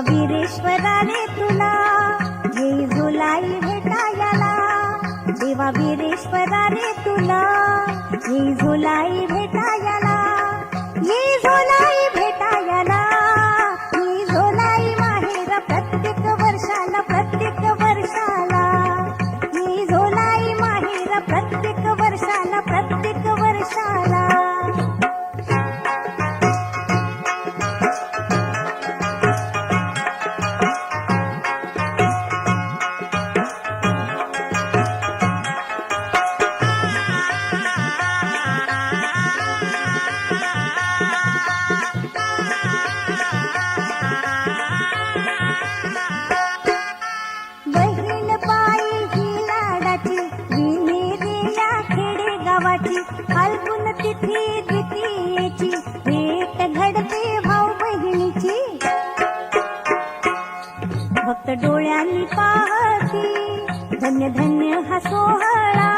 वीरेश्वराने तुला येई झुलाई भेटायला. देवा वीरेश्वराने तुला येई झुलाई भेट फाल्गुन तिथी द्वितीयेची भेट घडते भाऊ बहिणीची. भक्त डोळ्यांनी पाहती धन्य धन्य हा सोहळा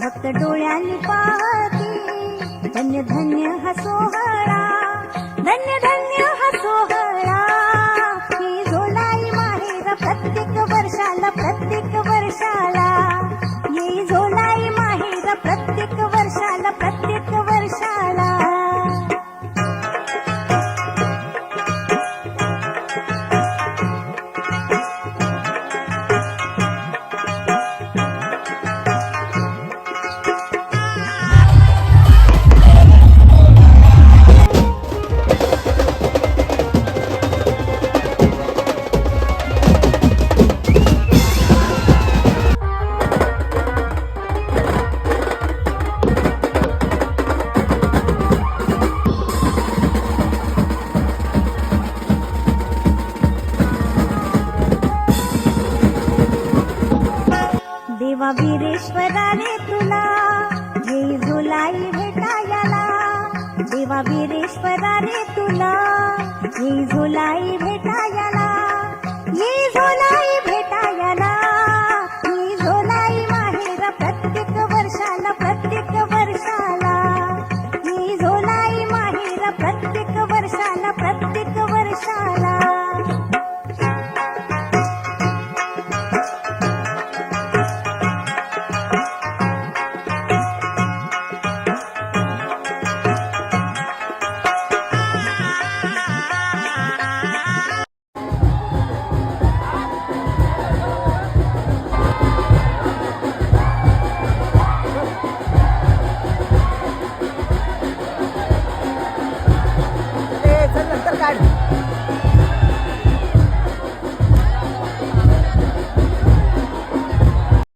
भक्त डोळ्यांनी पाहती धन्य धन्य हा सोहळा धन्य धन्य हा सोहळा देवा वीरेश्वरा रे तुला घेई झुलाई भेटायला. देवा वीरेश्वरा रे तुला घेई झुलाई भेटायला. Bye.